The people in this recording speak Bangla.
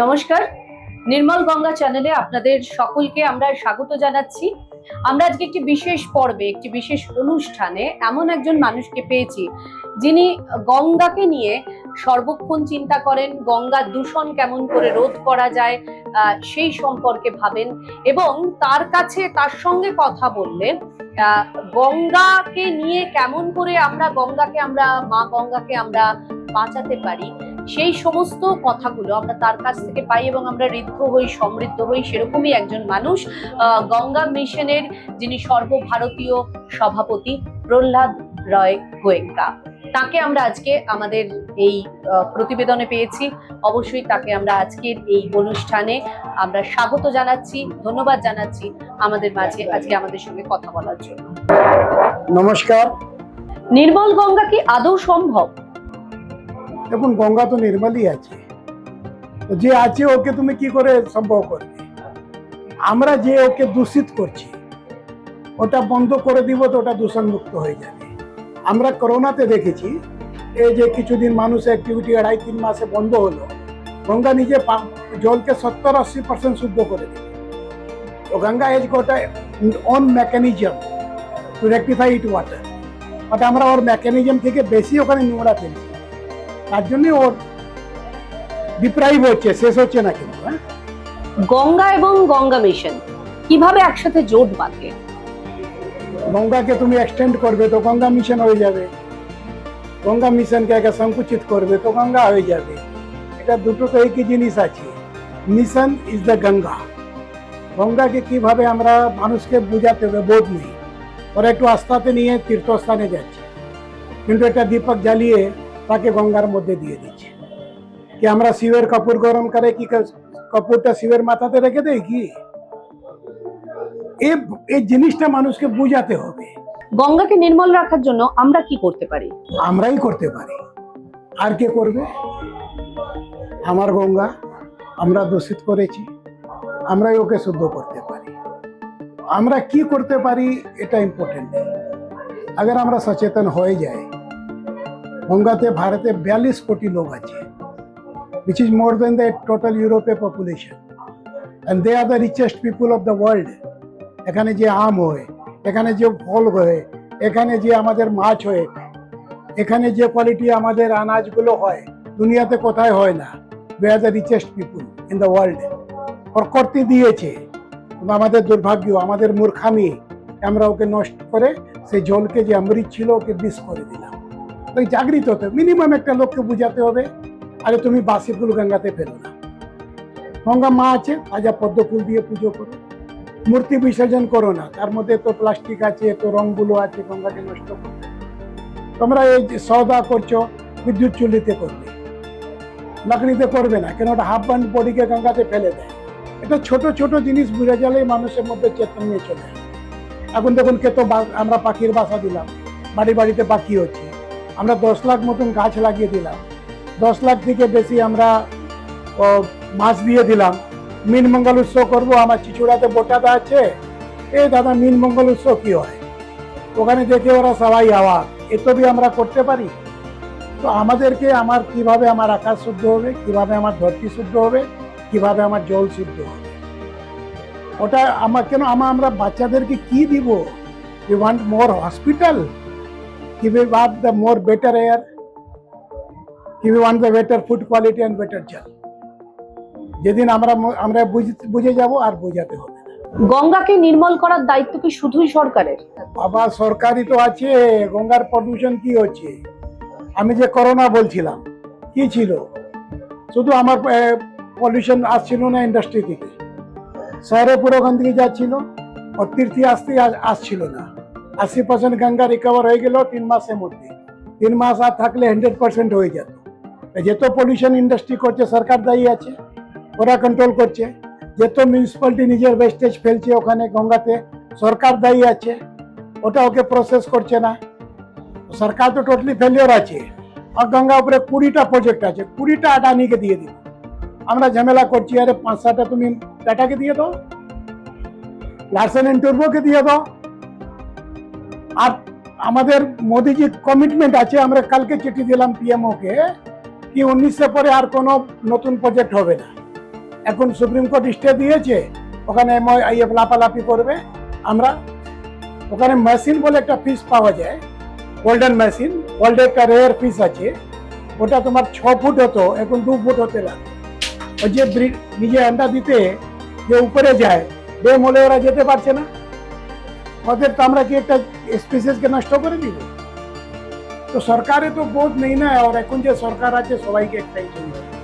নমস্কার। নির্মল গঙ্গা চ্যানেলে আপনাদের সকলকে আমরা স্বাগত জানাচ্ছি। আমরা আজকে একটি বিশেষ পর্বে, একটি বিশেষ অনুষ্ঠানে এমন একজন মানুষকে পেয়েছি, যিনি গঙ্গাকে নিয়ে সর্বক্ষণ চিন্তা করেন, গঙ্গা দূষণ কেমন করে রোধ করা যায় সেই সম্পর্কে ভাবেন এবং তার কাছে তার সঙ্গে কথা বললে গঙ্গাকে নিয়ে কেমন করে আমরা, গঙ্গাকে আমরা, মা গঙ্গাকে আমরা বাঁচাতে পারি সেই সমস্ত কথাগুলো আমরা তার কাছ থেকে পাই এবং আমরা ঋদ্ধ হই সমৃদ্ধ হই সেরকমই একজন মানুষ আহ, গঙ্গা মিশনের যিনি সর্বভারতীয় সভাপতি প্রহ্লাদ রয় গোয়েঙ্কা। তাকে আমরা আজকে আমাদের এই প্রতিবেদনে পেয়েছি। অবশ্যই তাকে আমরা আজকের এই অনুষ্ঠানে আমরা স্বাগত জানাচ্ছি ধন্যবাদ জানাচ্ছি আমাদের মাঝে আজকে আমাদের সঙ্গে কথা বলার জন্য। নমস্কার। নির্মল গঙ্গা কি আদৌ সম্ভব? দেখুন, গঙ্গা তো নির্মলই আছে। যে আছে ওকে তুমি কি করে সম্ভব করবে? আমরা যে ওকে দূষিত করছি, ওটা বন্ধ করে দিব তো ওটা দূষণ মুক্ত হয়ে যাবে। আমরা করোনাতে দেখেছি, এই যে কিছুদিন মানুষ অ্যাক্টিভিটি আড়াই, তিন মাসে বন্ধ হলো, গঙ্গা নিজে জলকে সত্তর, আশি পার্সেন্ট শুদ্ধ করে দিল। তো Ganga has got a own mechanism to rectify it water but আমরা ওর মেকানিজম থেকে বেশি ওখানে নোংরা ফেলছি। তার জন্য ওর ডিপ্রাইভ হচ্ছে শেষ হচ্ছে না কিন্তু হ্যাঁ? গঙ্গা এবং গঙ্গা মিশন কীভাবে একসাথে জোট বাঁধে? গঙ্গাকে তুমি এক্সটেন্ড করবে তো গঙ্গা মিশন হয়ে যাবে। গঙ্গা মিশনকে সংকুচিত করবে তো গঙ্গা হয়ে যাবে। এটা দুটো তো একই জিনিস আছে। Mission is the Ganga. গঙ্গাকে কীভাবে আমরা মানুষকে বোঝাতে হবে বোধ নেই। ওরা একটু আস্থাতে নিয়ে তীর্থস্থানে যাচ্ছে। কিন্তু একটা দীপক জ্বালিয়ে তাকে গঙ্গার মধ্যে দিয়ে দিচ্ছে কি আমরা শিবের কাপড় গরম করে কি কাপড়টা শিবের মাথাতে রেখে দেয় কি? এই জিনিসটা মানুষকে বুঝাতে হবে। গঙ্গাকে নির্মল রাখার জন্য আমরা কি করতে পারি? আমরাই করতে পারি। আর কে করবে? আমার গঙ্গা আমরা দূষিত করেছি আমরাই ওকে শুদ্ধ করতে পারি। আমরা কি করতে পারি এটা ইম্পর্টেন্ট আগে আমরা সচেতন হয়ে যাই। গঙ্গাতে ভারতে বিয়াল্লিশ কোটি লোক আছে। Which is more than the total European population. And they are the richest people of the world. এখানে যে আম হয়, এখানে যে ফল হয়, এখানে যে আমাদের মাছ হয়, এখানে যে কোয়ালিটি আমাদের আনাজগুলো হয়, দুনিয়াতে কোথায় হয় না। We are the richest people in the world. প্রকৃতি দিয়েছে। আমাদের দুর্ভাগ্য, আমাদের মূর্খামি, আমরা ওকে নষ্ট করে সেই জলকে যে অমৃত ছিল, ওকে বিষ করে দিলাম। তো জাগৃত হতে মিনিমাম একটা লোককে বুঝাতে হবে, আরে তুমি বাসি ফুল গঙ্গাতে ফেলো না। গঙ্গা মা আছে, তাজা পদ্ম ফুল দিয়ে পুজো করো। মূর্তি বিসর্জন করো না, তার মধ্যে তো প্লাস্টিক আছে, তো রংগুলো আছে, গঙ্গাকে নষ্ট করো। তোমরা এই যে সওদা করছ, বিদ্যুৎ চুল্লিতে করবে। লাকড়িতে করবে না, কেন ওটা হাফ বান্ড বডিকে গঙ্গাতে ফেলে দেয়। এটা ছোট ছোট জিনিস বুঝে গেলেই মানুষের মধ্যে চৈতন্য চলে এখন দেখুন কে তো আমরা পাখির বাসা দিলাম, বাড়ি বাড়িতে পাখি হচ্ছে। আমরা দশ লাখ মতন গাছ লাগিয়ে দিলাম। দশ লাখ থেকে বেশি আমরা মাছ দিয়ে দিলাম। মিন মঙ্গল উৎসব করব, আমার চিচুড়াতে বোটাটা আছে। এই দাদা, মিন মঙ্গল উৎসব কি হয়? ওখানে দেখে ওরা সবাই আওয়াজ। এত বি আমরা করতে পারি। তো আমাদেরকে আমার কীভাবে আমার আকাশ শুদ্ধ হবে, কীভাবে আমার ধরতি শুদ্ধ হবে, কীভাবে আমার জল শুদ্ধ হবে? ওটা আমার কেন আমার আমরা বাচ্চাদেরকে কি দিব? ইউ ওয়ান্ট মোর হসপিটাল কি we want the more better air কি we want the better food quality and better জল যেদিন আমরা আমরা বুঝ- যাব আর বোঝাতে হবে। গঙ্গাকে নির্মল করার দায়িত্ব কি শুধুই সরকারের? বাবা সরকারি তো আছে। গঙ্গার প্রদূষণ কি হচ্ছে? আমি যে করোনা বলছিলাম কি ছিল? শুধু আমার পলিউশন আসছিল না ইন্ডাস্ট্রি থেকে। শহরে পুরো ওখান থেকে যাচ্ছিল আর তীর্থী আসতে আসছিল না। আশি পার্সেন্ট গঙ্গা রিকভার হয়ে গেল তিন মাসের মধ্যে তিন মাস আর থাকলে হান্ড্রেড পার্সেন্ট হয়ে যেত যেত পলিউশন ইন্ডাস্ট্রি করছে সরকার দায়ী আছে ওরা কন্ট্রোল করছে যেত মিউনিসিপ্যালিটি নিজের ওয়েস্টেজ ফেলছে ওখানে গঙ্গাতে সরকার দায়ী আছে ওটা ওকে প্রসেস করছে না সরকার তো টোটালি ফেলিওর আছে আর গঙ্গা উপরে কুড়িটা প্রজেক্ট আছে কুড়িটা আদানিকে দিয়ে দিল আমরা ঝামেলা করছি আরে পাঁচ সাতটা তুমি টাটাকে দিয়ে দাও লার্সেন এন্ড টুর্বোকে দিয়ে দাও আর আমাদের মোদিজি কমিটমেন্ট আছে, আমরা কালকে চিঠি দিলাম পিএমও কে কি উনিশে পরে আর কোনো নতুন প্রজেক্ট হবে না। এখন সুপ্রিম কোর্ট স্টে দিয়েছে, ওখানে লাপালাপি করবে, আমরা ওখানে মেশিন বলে একটা ফিস পাওয়া যায় গোল্ডেন মেশিন গোল্ডের একটা রেয়ার ফিস আছে, ওটা তোমার ছ ফুট হতো, এখন দু ফুট হতে লাগে ওই যে নিজে আন্ডা দিতে যে উপরে যায় ডেম হলে ওরা যেতে পারছে না। ওদের তো আমরা কি একটা স্পিসিসকে নষ্ট করে দিব তো সরকারে তো বোধ নেই না আর এখন যে সরকার আছে সবাইকে একটাই চিন্তা